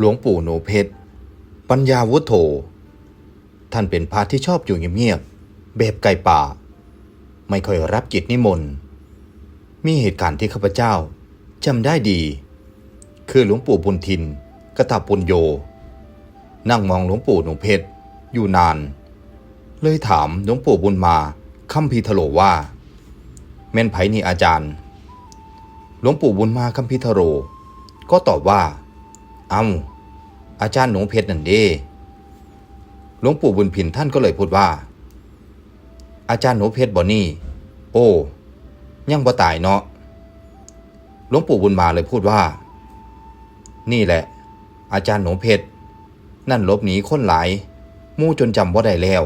หลวงปู่หนูเพชร ปัญญาวุฒโธ ท่านเป็นพระที่ชอบอยู่เงียบๆแบบไก่ป่า ไม่ค่อยรับกิจนิมนต์ มีเหตุการณ์ที่ข้าพเจ้าจำได้ดี คือหลวงปู่บุญทินกตาปุญโย นั่งมองหลวงปู่หนูเพชร อยู่นาน เลยถามหลวงปู่บุญมาคัมพีทโลว่า แม่นไผนี่อาจารย์ หลวงปู่บุญมาคัมพีทโรก็ตอบว่า เอาอาจารย์หนูเพชรนั่นเด้หลวงปู่บุญพินท่านก็เลยพูดว่า อาจารย์หนูเพชรบ่นี่ โอ้ ยังบ่ตายเนาะหลวงปู่บุญมาเลยพูดว่า นี่แหละ อาจารย์หนูเพชรนั่นลบหนีคนหลายมู่จนจำว่าได้แล้ว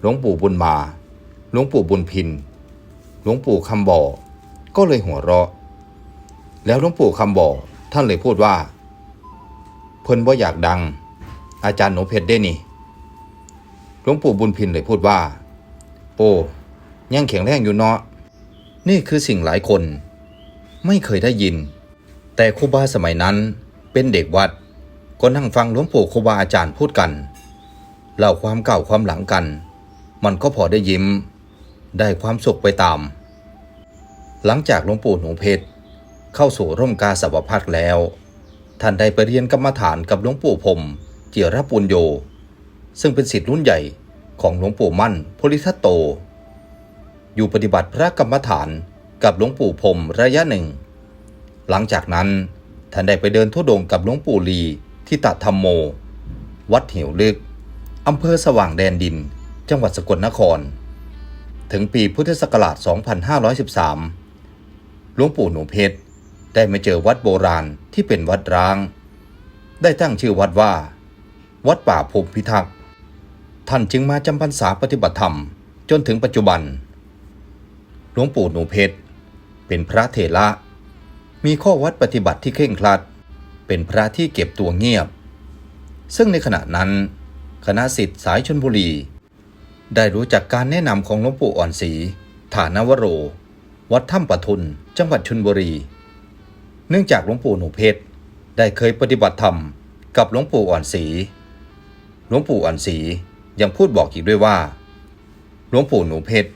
หลวงปู่บุญมาหลวงปู่บุญพินหลวงปู่คำบ่อก็เลยหัวเราะ แล้วหลวงปู่คำบ่อ ท่านเลยพูดว่า เพิ่นว่าอยากดัง อาจารย์หนูเพชรได้นี่หลวงปู่บุญพินเลยพูดว่า โอ้ยังแข็งแรงอยู่เนาะนี่คือสิ่งหลายคน ไม่เคยได้ยิน แต่ครูบาสมัยนั้นเป็นเด็กวัด ก็นั่งฟังหลวงปู่ครูบาอาจารย์พูดกันเล่าความเก่าความหลังกัน มันก็พอได้ยิ้ม ได้ความสุขไปตาม หลังจากหลวงปู่หนูเพชร เข้าสู่ร่มกาสาวพัฒน์แล้ว ท่านได้ไปเรียนกรรมฐานกับหลวงปู่พรมเจียรปุญโย ซึ่งเป็นศิษย์รุ่นใหญ่ของหลวงปู่มั่นโพลิทัตโต อยู่ปฏิบัติพระกรรมฐานกับหลวงปู่พรมระยะหนึ่ง หลังจากนั้นท่านได้ไปเดินทุดงกับหลวงปู่ลีที่ตะธรรมโม วัดเหวลึกอำเภอสว่างแดนดิน จังหวัดสกลนคร ถึงปีพุทธศักราช 2513 หลวงปู่หนูเพชร ได้มาเจอวัดโบราณที่เป็นวัดร้าง ได้ตั้งชื่อวัดว่า วัดป่าภูมิพิทักษ์ ท่านจึงมาจำพรรษาปฏิบัติธรรมจนถึงปัจจุบัน หลวงปู่หนูเพชร เป็นพระเถระ มีข้อวัดปฏิบัติที่เคร่งครัด เป็นพระที่เก็บตัวเงียบ ซึ่งในขณะนั้น คณะสิทธิ์สายชนบุรี ได้รู้จักการแนะนำของหลวงปู่อ่อนศรีฐานวโร วัดถ้ำปะทุน จังหวัดชนบุรี เนื่องจากหลวงปู่หนูเพชรได้เคยปฏิบัติธรรมกับหลวงปู่อ่อนศรีหลวงปู่อ่อนศรียังพูดบอกอีกด้วยว่า หลวงปู่หนูเพชร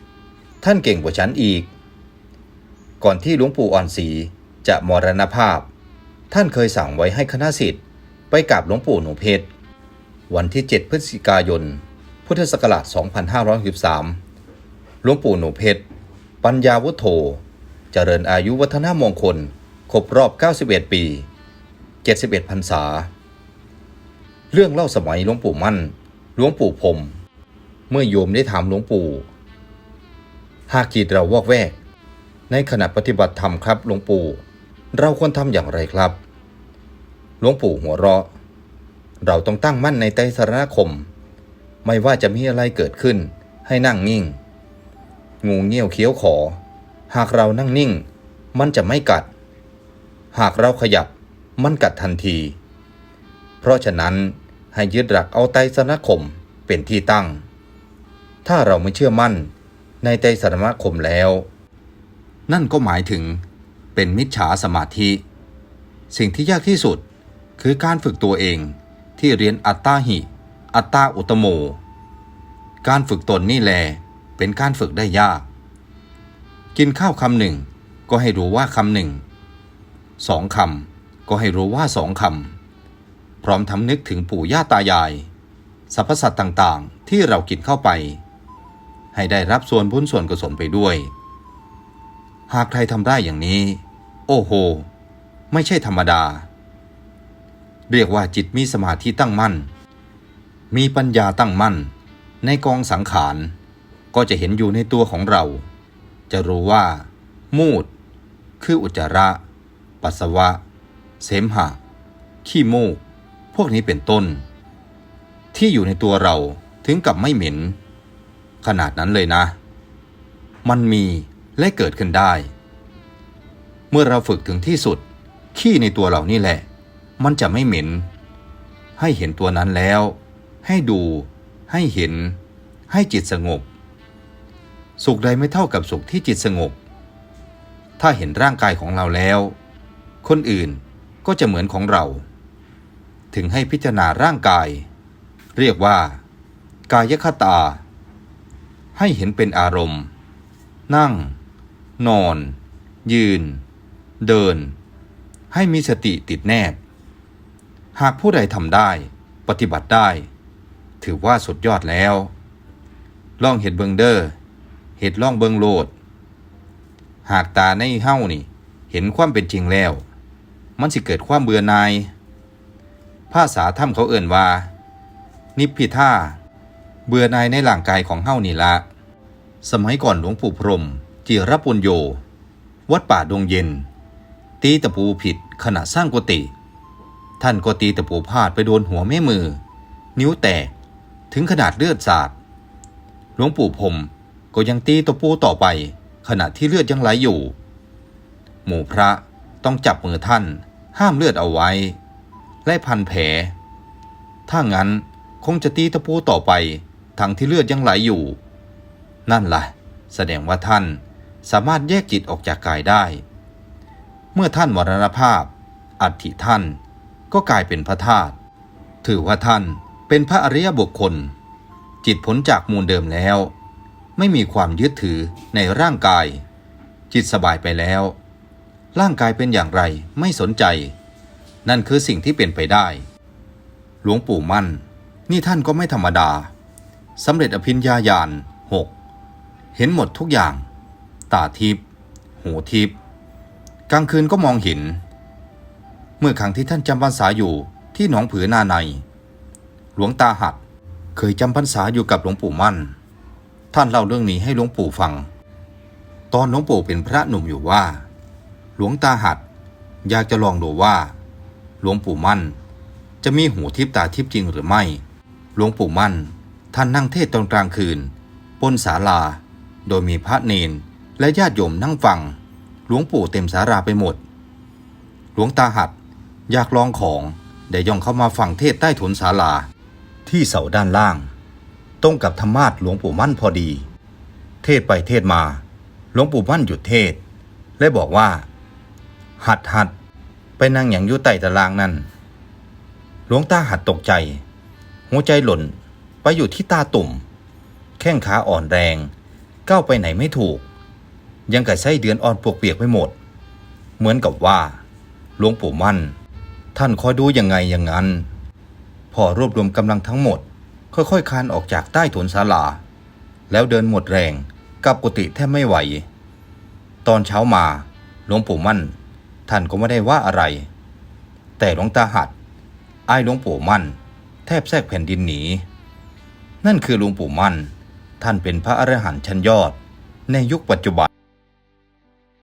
ท่านเก่งกว่าฉันอีก ก่อนที่หลวงปู่อ่อนศรีจะมรณภาพ ท่านเคยสั่งไว้ให้คณะสิทธิ์ไปกราบหลวงปู่หนูเพชรวันที่ 7 พฤศจิกายน พุทธศักราช 2513หลวงปู่หนูเพชร ปัญญาวุฒโธ เจริญอายุวัฒนามงคล ครบรอบ 91 ปี 71พรรษา เรื่องเล่าสมัยหลวงปู่มั่น หลวงปู่พรมเมื่อโยมได้ถามหลวงปู่ หากจิตเราวอกแวก ในขณะปฏิบัติธรรมครับหลวงปู่ เราควรทำอย่างไรครับ หลวงปู่หัวเราะ เราต้องตั้งมั่นในไตรสรณคม ไม่ว่าจะมีอะไรเกิดขึ้น ให้นั่งนิ่ง งูเงี้ยวเคี้ยวขอ หากเรานั่งนิ่ง มันจะไม่กัด หากเราขยับมันกัดทันที เพราะฉะนั้นให้ยึดหลักเอาไตสรณคมเป็นที่ตั้ง ถ้าเราไม่เชื่อมั่นในไตสรณคมแล้ว นั่นก็หมายถึงเป็นมิจฉาสมาธิ สิ่งที่ยากที่สุดคือการฝึกตัวเองที่เรียนอัตตาหิ อัตตาอุตโม การฝึกตนนี่แลเป็นการฝึกได้ยาก กินข้าวคำหนึ่งก็ให้รู้ว่าคำหนึ่ง สองคำก็ให้รู้ว่าสองคำพร้อมทำนึกถึงปู่ย่าตายายสรรพสัตว์ต่างๆ ที่เรากินเข้าไป ให้ได้รับส่วนบุญส่วนกุศลไปด้วย หากใครทำได้อย่างนี้ โอ้โห ไม่ใช่ธรรมดา เรียกว่าจิตมีสมาธิตั้งมั่น มีปัญญาตั้งมั่น ในกองสังขาร ก็จะเห็นอยู่ในตัวของเรา จะรู้ว่า มูด คืออุจจาระ ปัสสาวะ เสมหะ ขี้มูก พวกนี้เป็นต้น ที่อยู่ในตัวเราถึงกับไม่เหม็น ขนาดนั้นเลยนะ มันมีและเกิดขึ้นได้ เมื่อเราฝึกถึงที่สุด ขี้ในตัวเรานี่แหละ มันจะไม่เหม็น ให้เห็นตัวนั้นแล้ว ให้ดู ให้เห็น ให้จิตสงบ สุขใดไม่เท่ากับสุขที่จิตสงบถ้าเห็นร่างกายของเราแล้ว คนอื่นก็จะเหมือนของเรา ถึงให้พิจารณาร่างกาย เรียกว่า กายคตา ให้เห็นเป็นอารมณ์ นั่ง นอน ยืน เดิน ให้มีสติติดแนบ หากผู้ใดทำได้ ปฏิบัติได้ ถือว่าสุดยอดแล้ว ลองเห็ดเบิงเดอร์เห็ดล่องเบิงโลด หากตาในเฮ้านี่ เห็นความเป็นจริงแล้ว มันสิเกิดความเบื่อหน่าย ภาษาถ้ำเขาเอ่นว่า นิพพิท่าเบื่อหน่ายในร่างกายของเฮ้านี่ละ สมัยก่อนหลวงปู่พรม จิรปุญโย วัดป่าดงเย็น ตีตะปูผิดขณะสร้างกุฏิท่านก็ตีตะปูพลาดไปโดนหัวแม่มือ นิ้วแตกถึงขนาดเลือดสาดหลวงปู่พรมก็ยังตีตะปูต่อไป ขณะที่เลือดยังไหลอยู่ หมู่พระ ต้องจับมือท่าน ห้ามเลือดเอาไว้ และพันแผล ถ้างั้นคงจะตีตะปูต่อไป ทั้งที่เลือดยังไหลอยู่ นั่นล่ะ แสดงว่าท่านสามารถแยกจิตออกจากกายได้ เมื่อท่านมรณภาพ อัฐิท่านก็กลายเป็นพระธาตุ ถือว่าท่านเป็นพระอริยบุคคล จิตพ้นจากมูลเดิมแล้ว ไม่มีความยึดถือในร่างกาย จิตสบายไปแล้ว ร่างกายเป็นอย่างไรไม่สนใจ นั่นคือสิ่งที่เป็นไปได้ หลวงปู่มั่น นี่ท่านก็ไม่ธรรมดาสำเร็จอภิญญาญาณหกเห็นหมดทุกอย่าง ตาทิพย์หูทิพย์กลางคืนก็มองเห็น เมื่อครั้งที่ท่านจำพรรษาอยู่ที่หนองผือนาใน หลวงตาหัดเคยจำพรรษาอยู่กับหลวงปู่มั่น ท่านเล่าเรื่องนี้ให้หลวงปู่ฟัง ตอนหลวงปู่เป็นพระหนุ่มอยู่ว่า หลวงตาหัดอยากจะลองดูว่า หลวงปู่มั่น จะมีหูทิพตาทิพจริงหรือไม่ หลวงปู่มั่น ท่านนั่งเทศตอนกลางคืนบนศาลา โดยมีพระเนนและญาติโยมนั่งฟัง หลวงปู่เต็มศาลาไปหมด หลวงตาหัดอยากลองของได้ย่องเข้ามาฟังเทศใต้ถุนศาลา ที่เสาด้านล่าง ตรงกับธรรมาสหลวงปู่มั่นพอดี เทศไปเทศมา หลวงปู่มั่นหยุดเทศ และบอกว่า หัดหัดไปนั่งอย่างอยุใต้ตารางนั่นหลวงตาหัดตกใจ หัวใจหล่นไปอยู่ที่ตาตุ่ม แข้งขาอ่อนแรง ก้าวไปไหนไม่ถูก ยังกับไส้เดือนอ่อนปวกเปียกไปหมด เหมือนกับว่า หลวงปู่มั่น ท่านคอยดูยังไงอย่างนั้น พอรวบรวมกำลังทั้งหมด ค่อยๆคลานออกจากใต้ถุนศาลา แล้วเดินหมดแรงกับกุฏิแทบไม่ไหว ตอนเช้ามาหลวงปู่มั่น ท่านก็ไม่ได้ว่าอะไร แต่หลวงตาหัดไอ้หลวงปู่มั่น แทบแทรกแผ่นดินหนี นั่นคือหลวงปู่มั่น ท่านเป็นพระอรหันต์ชั้นยอด ในยุคปัจจุบัน